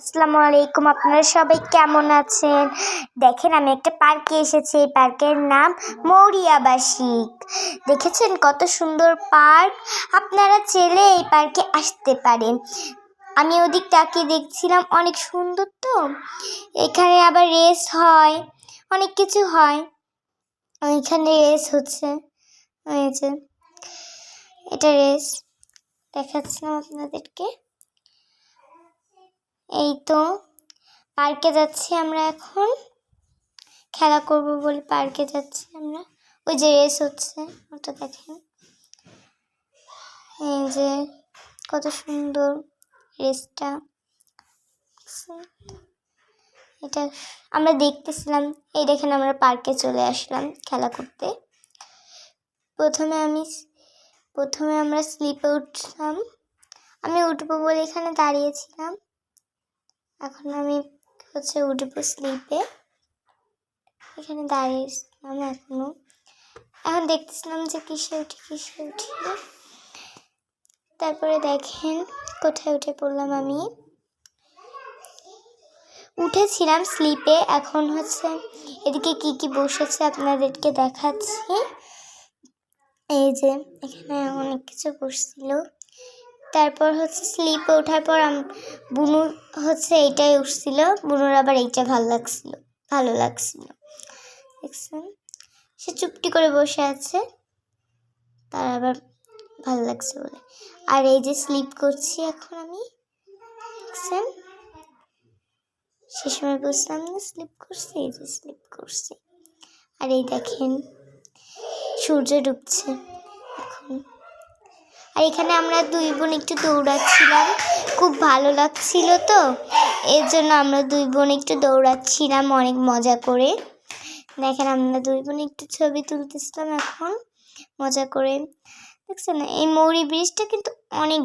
আসসালামু আলাইকুম, আপনারা সবাই কেমন আছেন? দেখেন, আমি একটা পার্কে এসেছি। এই পার্কের নাম মৌরিয়াবাসিক দেখেছেন কত সুন্দর পার্ক? আপনারা চেলে এই পার্কে আসতে পারেন। আমি ওদিক তাকিয়ে দেখছিলাম, অনেক সুন্দর তো। এখানে আবার রেস হয়, অনেক কিছু হয়। ওইখানে রেস হচ্ছে। যে, এটা রেস দেখাচ্ছিলাম আপনাদেরকে। এই তো, পার্কে যাচ্ছি আমরা এখন। খেলা করব বলে পার্কে যাচ্ছি আমরা। ওই যে রেস হচ্ছে, ওটা দেখেন। এই যে কত সুন্দর রেসটা এটা আমরা দেখতেছিলাম, এই দেখেন আমরা পার্কে চলে আসলাম খেলা করতে। প্রথমে আমি প্রথমে আমরা স্লিপে উঠলাম। আমি উঠবো বলে এখানে দাঁড়িয়েছিলাম। এখন আমি হচ্ছে উঠবো স্লিপে এখানে দাঁড়িয়েছিলাম এখনও। এখন দেখতেছিলাম যে কিসে উঠি কিসে উঠি তারপরে দেখেন কোথায় উঠে পড়লাম আমি। উঠেছিলাম স্লিপে এখন হচ্ছে এদিকে কি কি বসেছে আপনাদেরকে দেখাচ্ছি। এই যে এখানে অনেক কিছু বসছিল। তারপর হচ্ছে স্লিপে ওঠার পর বুনু হচ্ছে এইটাই উঠছিল। বুনুর আবার এইটা ভালো লাগছিল ভালো লাগছিল। দেখছেন? সে চুপটি করে বসে আছে। তার আবার ভালো লাগছে বলে। আর এই যে স্লিপ করছি এখন আমি। দেখছেন? সে সময় বুঝলাম না স্লিপ করছি, এই যে স্লিপ করছি। আর এই দেখেন, সূর্য ডুবছে। আর এখানে আমরা দুই বোন একটু দৌড়াচ্ছিলাম। খুব ভালো লাগছিল তো। এর জন্য আমরা দুই বোন একটু দৌড়াচ্ছিলাম অনেক মজা করে। দেখেন, আমরা দুই বোন একটু ছবি তুলতেছিলাম এখন। মজা করে। দেখছেন, এই মৌরি ব্রিজটা কিন্তু অনেক